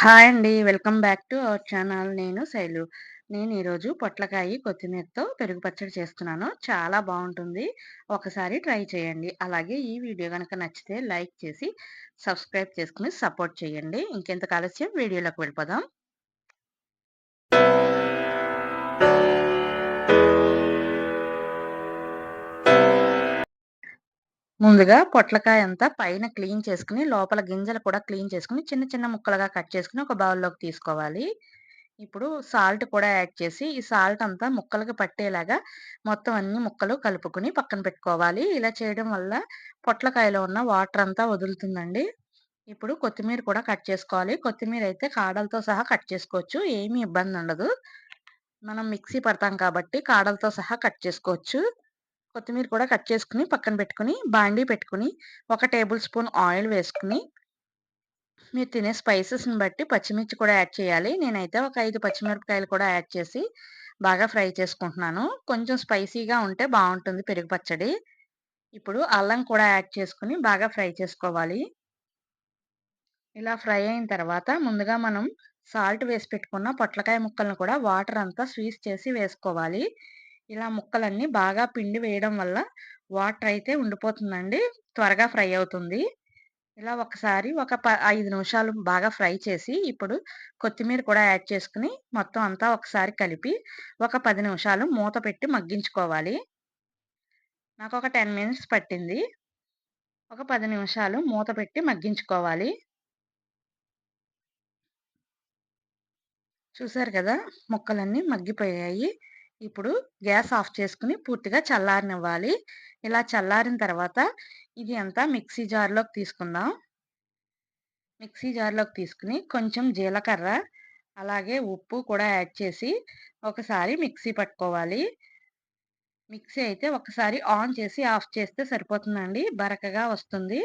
Hi అండి. Welcome back to our channel. నేను శైలు. నేను ఈరోజు పొట్లకాయి, కొత్తిమీరతో పెరుగు పచ్చడి చేస్తున్నాను. చాలా బాగుంటుంది ఒకసారి ట్రై చేయండి. అలాగే ఈ వీడియో గనక నచ్చితే లైక్ చేసి, సబ్స్క్రైబ్ చేసుకుని సపోర్ట్ చేయండి. ఇంకెంత ఆలస్యం వీడియోలోకి వెళ్ళిపోదాం. ముందుగా పొట్లకాయ అంతా పైన క్లీన్ చేసుకుని, లోపల గింజలు కూడా క్లీన్ చేసుకుని చిన్న చిన్న ముక్కలుగా కట్ చేసుకుని ఒక బౌల్‌లోకి తీసుకోవాలి. ఇప్పుడు సాల్ట్ కూడా యాడ్ చేసి, ఈ సాల్ట్ అంతా ముక్కలకి పట్టేలాగా మొత్తం అన్ని ముక్కలు కలుపుకొని పక్కన పెట్టుకోవాలి. ఇలా చేయడం వల్ల పొట్లకాయలో ఉన్న వాటర్ అంతా వదులుతుందండి. ఇప్పుడు కొత్తిమీర కూడా కట్ చేసుకోవాలి. కొత్తిమీర అయితే కాడలతో సహా కట్ చేసుకోవచ్చు. ఏమీ ఇబ్బంది ఉండదు. మనం మిక్సీ పడతాం కాబట్టి కాడలతో సహా కట్ చేసుకోవచ్చు. కొత్తిమీర కూడా కట్ చేసుకుని పక్కన పెట్టుకొని, బాండీ పెట్టుకుని ఒక టేబుల్ స్పూన్ ఆయిల్ వేసుకొని, మీరు తినే స్పైసెస్‌ని బట్టి పచ్చిమిర్చి కూడా యాడ్ చేయాలి. నేనైతే ఒక ఐదు పచ్చిమిరపకాయలు కూడా యాడ్ చేసి బాగా ఫ్రై చేసుకుంటున్నాను. కొంచెం స్పైసీగా ఉంటే బాగుంటుంది పెరుగు పచ్చడి. ఇప్పుడు అల్లం కూడా యాడ్ చేసుకుని బాగా ఫ్రై చేసుకోవాలి. ఇలా ఫ్రై అయిన తర్వాత ముందుగా మనం సాల్ట్ వేసి పెట్టుకున్న పొట్లకాయ ముక్కలను కూడా వాటర్ అంతా స్వీస్ చేసి వేసుకోవాలి. ఇలా ముక్కలన్నీ బాగా పిండి వేయడం వల్ల వాటర్ అయితే ఉండిపోతుందండి. త్వరగా ఫ్రై అవుతుంది. ఇలా ఒకసారి ఒక ప ఐదు నిమిషాలు బాగా ఫ్రై చేసి, ఇప్పుడు కొత్తిమీర కూడా యాడ్ చేసుకుని మొత్తం అంతా ఒకసారి కలిపి, ఒక పది నిమిషాలు మూత పెట్టి మగ్గించుకోవాలి. నాకొక 10 మినిట్స్ పట్టింది. ఒక పది నిమిషాలు మూత పెట్టి మగ్గించుకోవాలి. చూసారు కదా! ముక్కలన్నీ మగ్గిపోయాయి. ఇప్పుడు గ్యాస్ ఆఫ్ చేసుకుని పూర్తిగా చల్లారనివ్వాలి. ఇలా చల్లారిన తర్వాత ఇది అంతా మిక్సీ జార్‌లోకి తీసుకుందాం. మిక్సీ జార్‌లోకి తీసుకుని కొంచెం జీలకర్ర, అలాగే ఉప్పు కూడా యాడ్ చేసి ఒకసారి మిక్సీ పట్టుకోవాలి. మిక్సీ అయితే ఒకసారి ఆన్ చేసి ఆఫ్ చేస్తే సరిపోతుందండి. బరకగా వస్తుంది.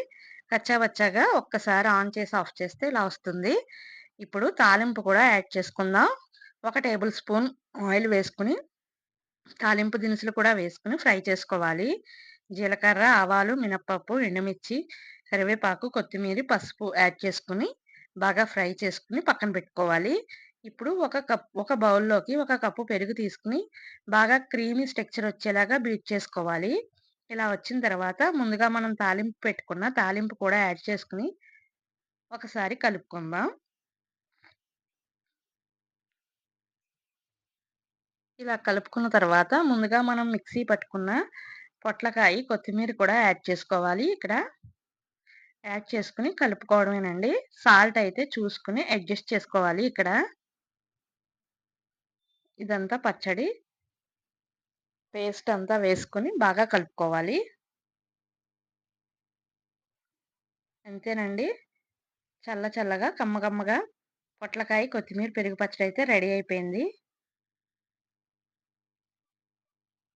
కచ్చాబచ్చాగా ఒక్కసారి ఆన్ చేసి ఆఫ్ చేస్తే ఇలా వస్తుంది. ఇప్పుడు తాలింపు కూడా యాడ్ చేసుకుందాం. ఒక టేబుల్ స్పూన్ ఆయిల్ వేసుకుని తాలింపు దినుసులు కూడా వేసుకుని ఫ్రై చేసుకోవాలి. జీలకర్ర, ఆవాలు, మినప్పప్పు ఎండుమిర్చి, కరివేపాకు, కొత్తిమీర, పసుపు యాడ్ చేసుకుని బాగా ఫ్రై చేసుకుని పక్కన పెట్టుకోవాలి. ఇప్పుడు ఒక కప్ ఒక బౌల్‌లోకి ఒక కప్పు పెరుగు తీసుకుని బాగా క్రీమీ స్ట్రక్చర్ వచ్చేలాగా బీట్ చేసుకోవాలి. ఇలా వచ్చిన తర్వాత ముందుగా మనం తాలింపు పెట్టుకున్న తాలింపు కూడా యాడ్ చేసుకుని ఒకసారి కలుపుకుందాం. ఇలా కలుపుకున్న తర్వాత ముందుగా మనం మిక్సీ పట్టుకున్న పొట్లకాయ, కొత్తిమీర కూడా యాడ్ చేసుకోవాలి ఇక్కడ. యాడ్ చేసుకొని కలుపుకోవడమేనండి. సాల్ట్ అయితే చూసుకొని అడ్జస్ట్ చేసుకోవాలి ఇక్కడ. ఇదంతా పచ్చడి. పేస్ట్ అంతా వేసుకొని బాగా కలుపుకోవాలి. అంతేనండి. చల్ల చల్లగా, కమ్మకమ్మగా పొట్లకాయ, కొత్తిమీర పెరుగు పచ్చడి అయితే రెడీ అయిపోయింది.